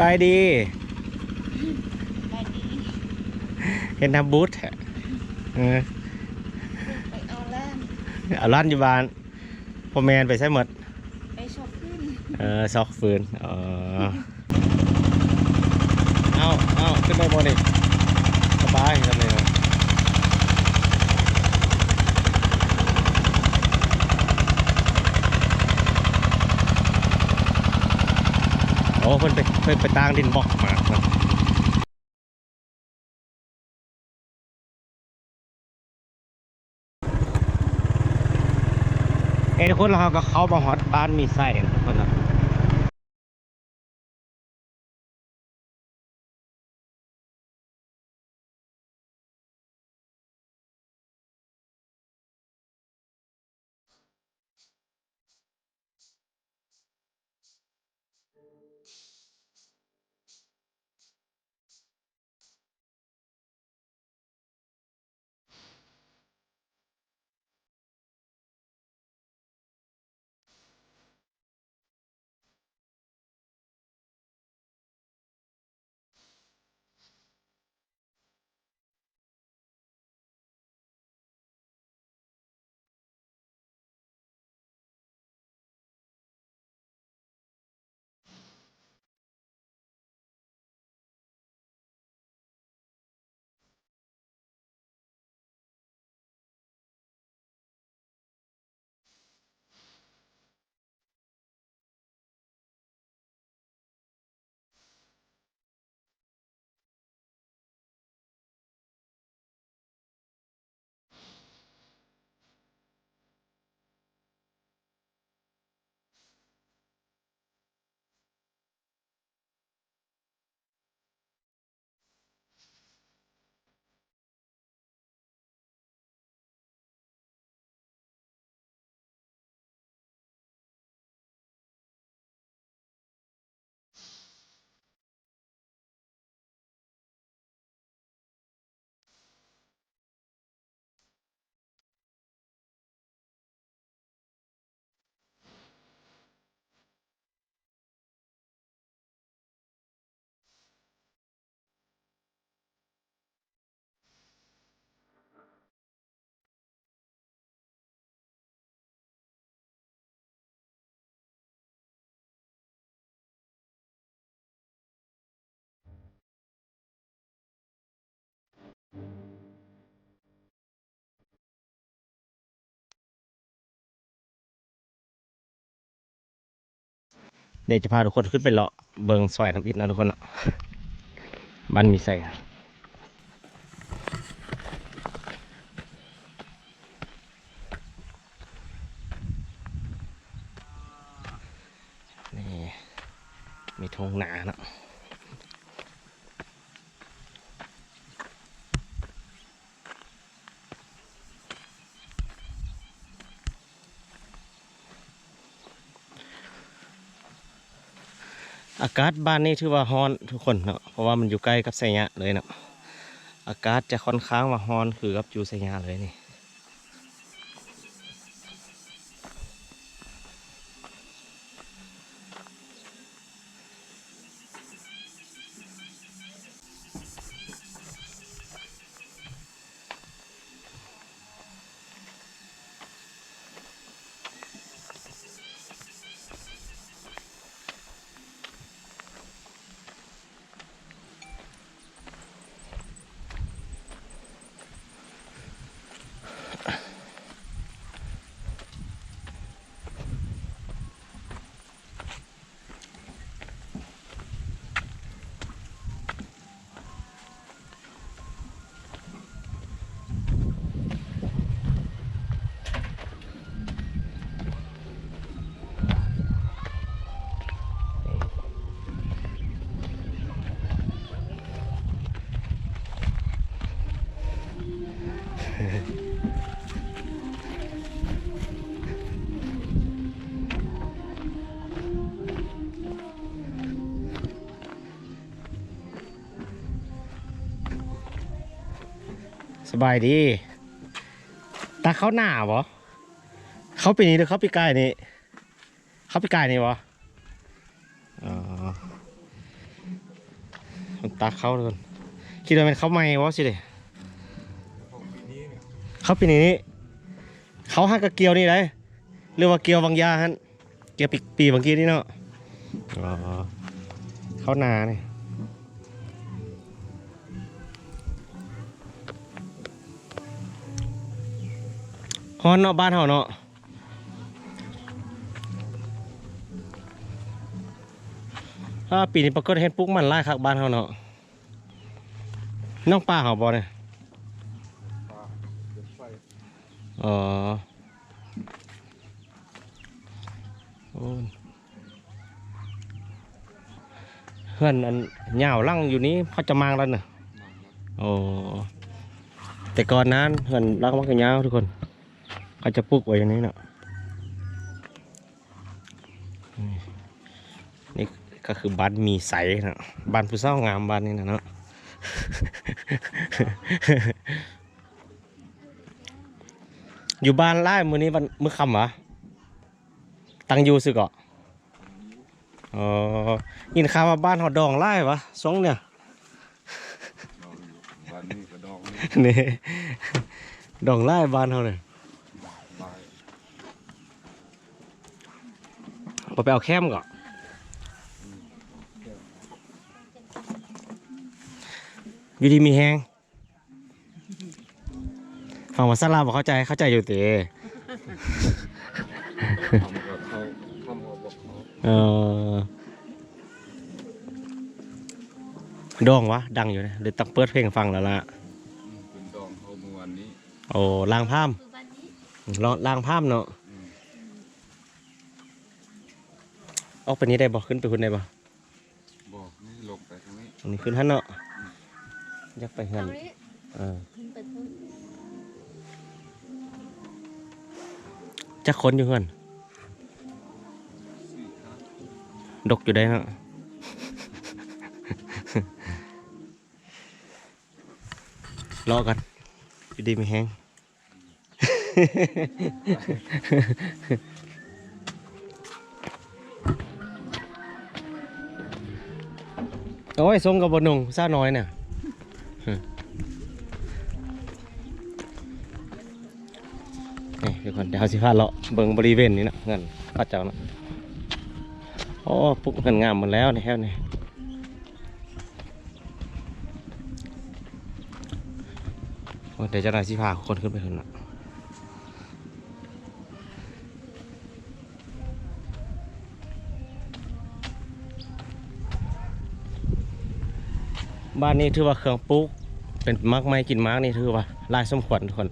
บายดีไปดี เห็นทำบูธอะเออไปเอาแล่นเอาร้านอยู่บ้านพ่อแมนไปใช้หมด ไปชอบขึ้นเออซอกฟืนอ๋อเอาเอาขึ้นได้หมดดิสบายทำเลยนะโอ้เพิ่นไปเพิ่นไปตางดินบอกมาเนาะเอ้ทุกคนเราก็เข้ามาฮอตบ้านมีไส้นะทุกคนนะ เดี๋ยวจะพาทุกคนขึ้นไปเลาะเบิงซอยน้ำอิฐนะทุกคนนะบ้านมีใส้นี่มีทงนาเนาะ อากาศบ้านนี้ถือว่าฮ้อนทุกคนเนาะเพราะว่ามันอยู่ใกล้กับไสยะเลยเนาะอากาศจะค่อนข้างว่าฮ้อนคือกับอยู่ไสยะเลยนี่ สบายดี ตาเขาหน้าบ่เขาปีนี้หรือเขาปีกายนี่เขาปีกายนี่บ่อ๋อมันตักเขาทุกคนคิดว่าเป็นเขาไม่วะสิเดของปีนี้เนี่ยเขาปีนี้ เขาหักกระเกียวนี่ไรหรือว่าเกียวบางยาฮันเกียวปีปีบางกี้นี่เนาะอ๋อเขานาเนี่ย ฮอนเนาะบ้านเฮาเนาะถ้าปีนี้ปรากฏเห็นปุ๊กมันไล่คักบ้านเฮาเนาะน้องป้าเฮาบ่เนี่ยปลาเดือดไฟอ๋อโอ้ยเพื่อนอันเหย่าลั่งอยู่นี้เขาจะมางแล้วเนอะมาแล้วโอ้แต่ก่อนนั้นเพื่อนรักมักจะยาวทุกคน เขาจะปลูกไว้อย่างนี้เนาะนี่นี่ก็คือบ้านมีใสนะบ้านผู้เศร้างามบ้านนี้นะเนาะอยู่บ้านไล่มือนี้วันมือคำเหรอตังอยูสึกเหรออ๋อยินข่าวว่าบ้านเขาดองไล่ปะสองเนี่ยดองอยู่วันนี้ก็ดองนี่นี่ดองไล่บ้านเขาเนี่ย ลาย พอไปเอาแคมก่อนอยู่ดีมีแฮงฟังภาษาลาวบอกเข้าใจเข้าใจอยู่เตทำกับเขาทำกับบอกเขาเออดองวะ ดังอยู่นะเดี๋ยวต้องเปิดเพลงฟังแล้วล่ะอืมเป็นดองเขาเมื่อวันนี้โอ้ลางพามคือวันนี้ลองลางพามเนาะ อืมออกไปนี้ได้บ่ขึ้นไปคุณได้บ่บอกนี่ลงไปทางนี้อันนี้ขึ้นท่านเนาะอยากไปเฮือนเอานี้เออขึ้นไปทุ่งจักคนอยู่เฮือนสี่ห้าดกอยู่ได้เนาะรอกันอยู่ดีไม่แห้ง โอ้ยทรงกับบนุงซาน้อยเนี่ยนี่เดี๋ยวก่อนเดี๋ยวสิพาเลาะเบิ่งบริเวณนี้นะเงินพระเจ้านะโอ้ปุ๊กเงินงามหมดแล้วนี่แค่นี้เดี๋ยวจะนายสิพาคนขึ้นไปขึ้นนะ บ้านนี้ถือว่าเครื่องปลูกเป็นมักไม้กินมากนี่ถือว่าลายสมควรทุกคน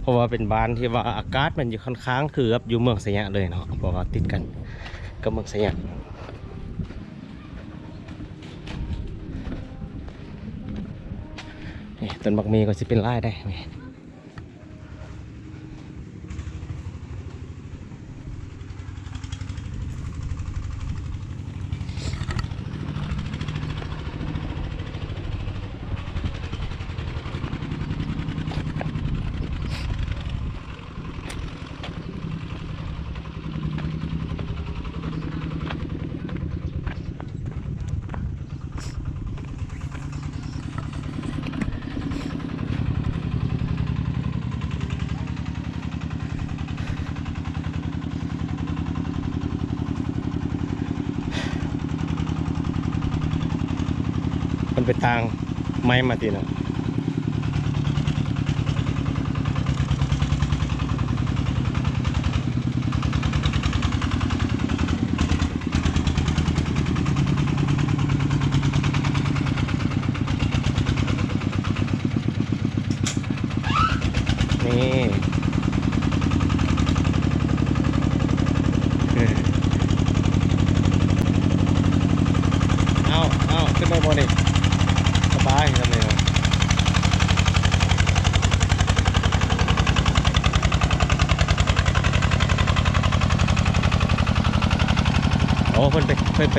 เพราะว่าเป็นบ้านที่ว่าอากาศมันอยู่ค่อนข้างคือกับอยู่เมืองสยามเลยเนาะเพราะว่าติดกันกับเมืองสยามต้นบักมีก็จะเป็นไร่ได้ ไหมมันไปตางไม้มาตีนะนี่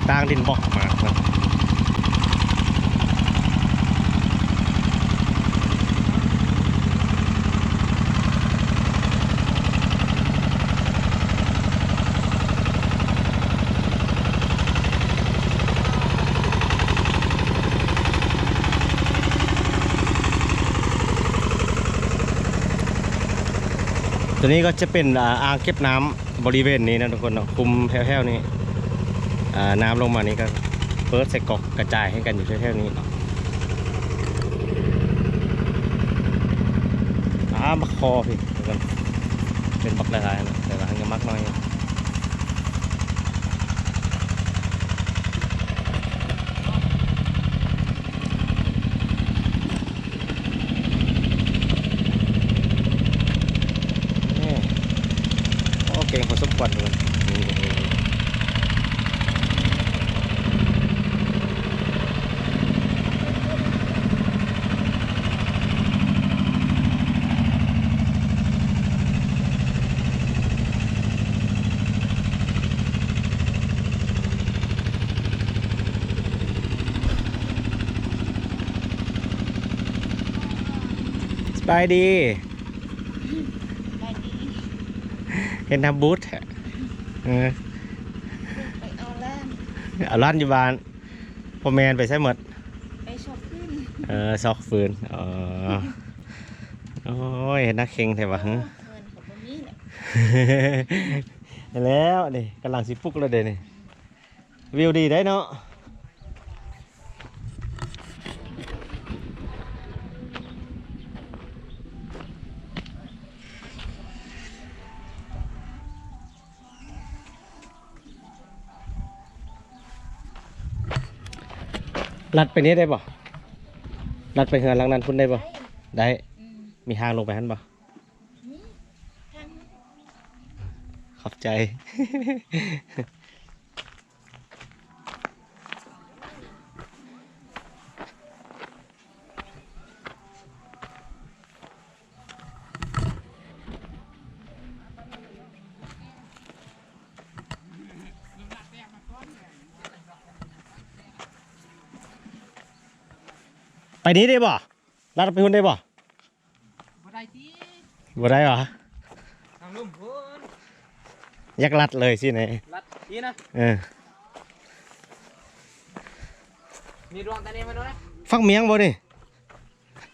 ต่างดินบอกมาครับตัวนี้ก็จะเป็นอ่างเก็บน้ำบริเวณนี้นะทุกคนนะคุมแถวๆนี้ น้ำลงมานี้ก็เปิดใส่กอกกระจายให้กันอยู่แถวๆนี้นาะอ่ามักคอพี่กคนเป็นบักละลายนะแต่ว่ายังมักน้อยเก่งพอสมควรเลยนี่ส บายดีไปดี เห็นทำบูธเออไปเอาแล่นเอาร้านอยู่บ้านพ่อแมนไปใช้หมด ไปชอบขึ้น เออซอกฟืนอ๋อโอ้ยนักเข่งแถวะฮะเงินของบ่มีเนี่ยเห็นแล้วนี่กำลังสิปลุกแล้วเด้นี่วิวดีได้เนาะ ลัดไปนี้ได้ป่ะลัดไปเฮือนหลังนั้นพุ่นได้ป่ะได้ อืมมีทางลงไปหันป่ะนี่ทางขอบใจ ไปนี้ได้บ่ลัดไปหุ่นได้บ่บ่ได้ที่บ่ได้หรอทางลุ่มพุ่นอยากลัดเลยสิไหนรัดนี่นะเออมีดวงตาเนี่ยมาดูนะฟักเมียงบ่นี่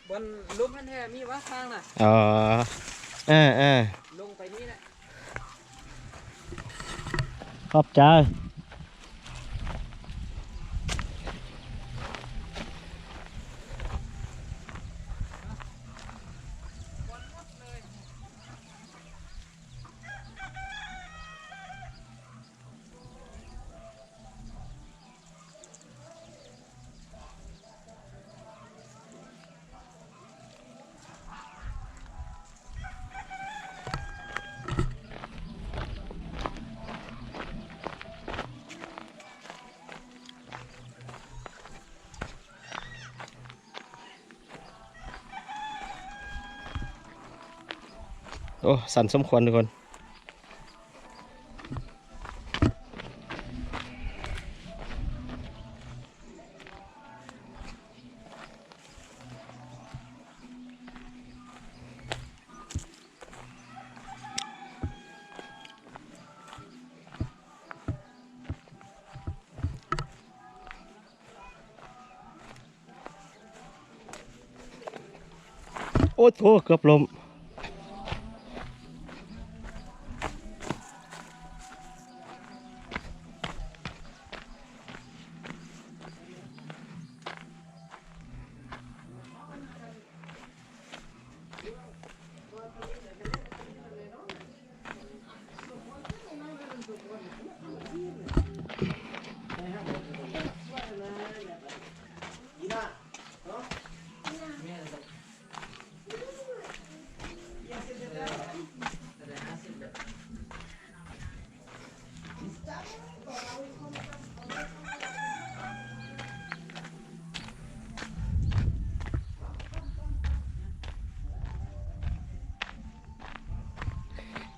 บนลุ่มนั่นแท้มีวะทางน่ะอ๋อเออเออลงไปนี่นะขอบใจ โอ้ สั่นสมควรทุกคน โอ้โหเกือบลม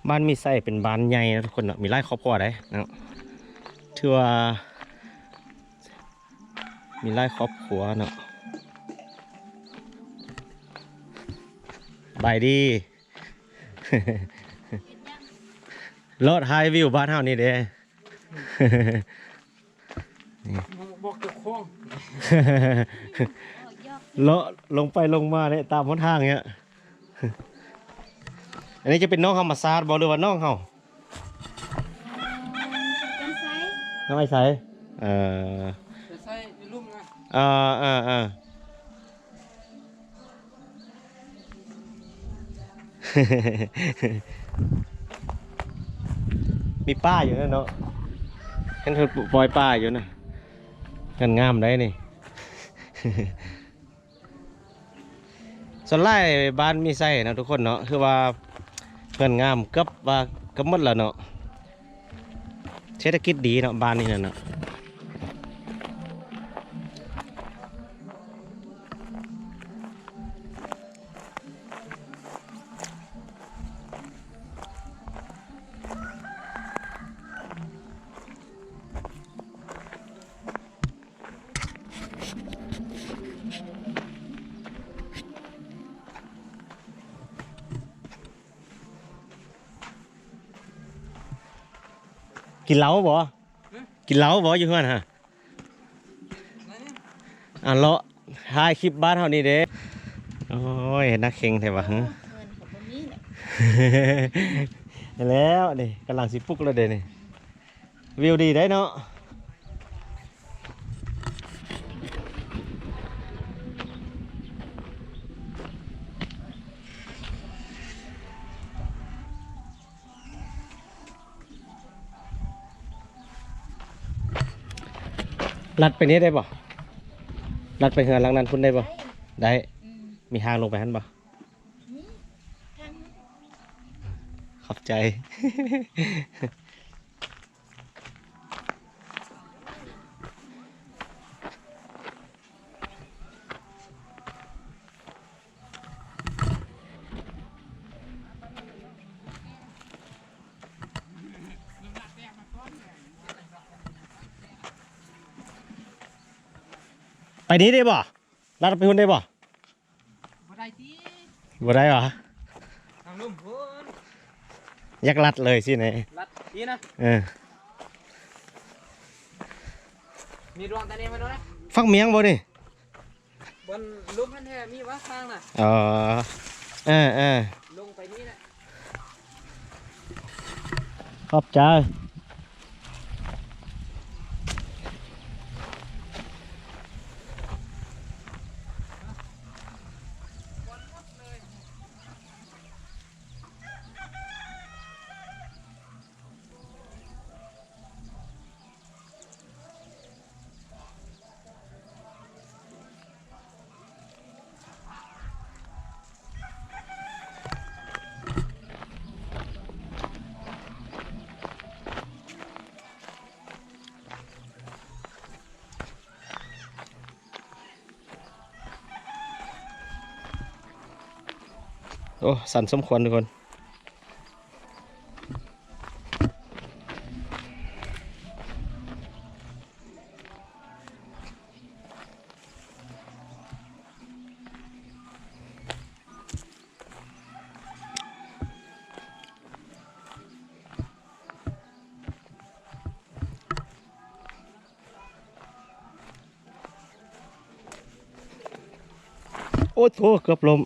บ้านมีไส้เป็นบ้านใหญ่นะทุกคนเนาะมีไร่ครอบครัวได้เนาะถือว่า มีไร่ครอบครัวเนาะบายดีรถไฮวิวบ้านเฮานี่เด้บอกเจ้าของออกยอกเลาะลงไปลงมาเนี่ยตามหนทางเนี้ย อันนี้จะเป็นน้องเฮามาซาดบ่หรือว่าน้องเฮากันไซน้องไอ้ไสเอ่อจะใส่ลุ่มนะอ่าอ่าอ่ามีป้าอยู่นั่นเนาะเห็นเธอปล่อยป้าอยู่นะกันงามได้นี่ส่วนไล่บ้านมีไส้นะทุกคนเนาะคือว่า เพื่อนงามเกับว่าเกับหม กิจดีเนาะบ้านนี้น่ะเนาะกินเหล้าบ่กินเหล้าบ่อยู่เพื่อนฮะนั่นนี่อะเลาะถ่ายคลิปบ้านเฮานี่เด้โอ้ยนักเข่งแท้ว่ะฮะเงินของบ่มีเนี่ยแล้วนี่กำลังสิปลุกแล้วเด้นี่วิวดีได้เนาะ ลัดไปนี้ได้บ่ลัดไปเฮือนหลังนั้นพุ่นได้บ่ได้ อืมมีทางลงไปหันบ่นี่ทางขอบใจ นี้ได้บ่ลัดไปหุ่นได้บ่บ่ได้ตีบ่ได้บ่ทางลุ่มพุ่นอยากลัดเลยสิไหนรัดดีนะเออมีดวงตานี้มาด้วยนะฟักเมียงบ่นี่บนลุ่มพันแท้มีวะทางน่ะอ๋อเออเออลงไปนี่แหละขอบใจ อ้สั่นสมควรทุกคนโอ้โหเกือบลม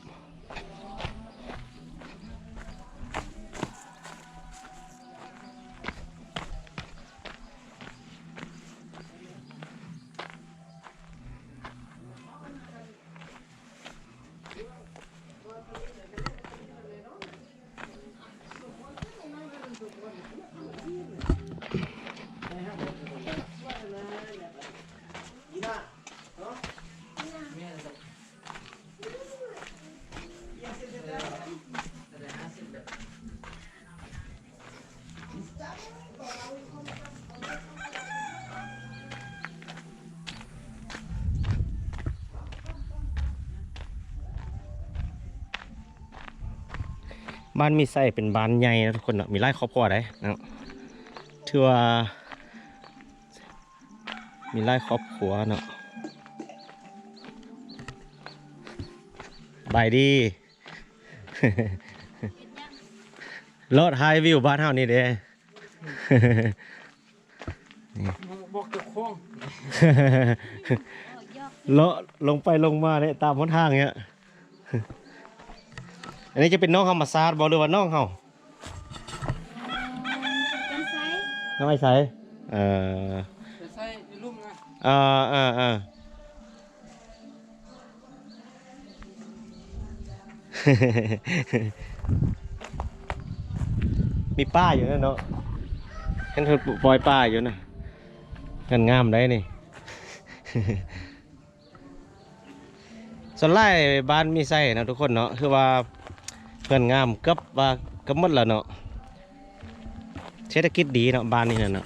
บ้านมีไส้เป็นบ้านใหญ่นะทุกคนเนาะมีไร่ครอบครัวได้นะถือว่ามีไร่ครอบครัวเนาะบายดีรถไฮวิวบ้านเฮานี่เด้บอกเจ้าของเลาะลงไปลงมาเนี่ยตามหนทางเนี้ย อันนี้จะเป็นน้องเฮามาซาดบ่หรือว่าน้องเฮาน้องไอ้ไสเอ่อใส่ลุ่มไงเอ่อเออเออมีป้าอยู่นะเนาะเห็นเธอปล่อยป้าอยู่นะงานงามได้นี่ส่วนไล่บ้านมีไส้นะทุกคนเนาะคือว่า พื่อนงามเกับว่าเกับหมดแล้วเนาะเศรษฐกิจดีเนาะบ้านนี้น่ะเนาะ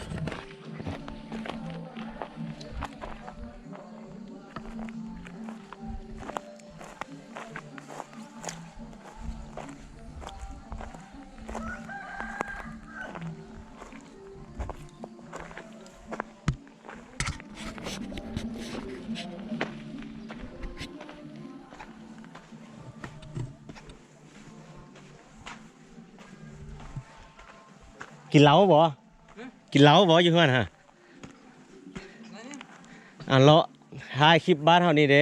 กินเหล้าบ่กินเหล้าบ่อยู่เพื่อนฮะนั่นนี่อะเลาะถ่ายคลิปบ้านเท่านี้เด้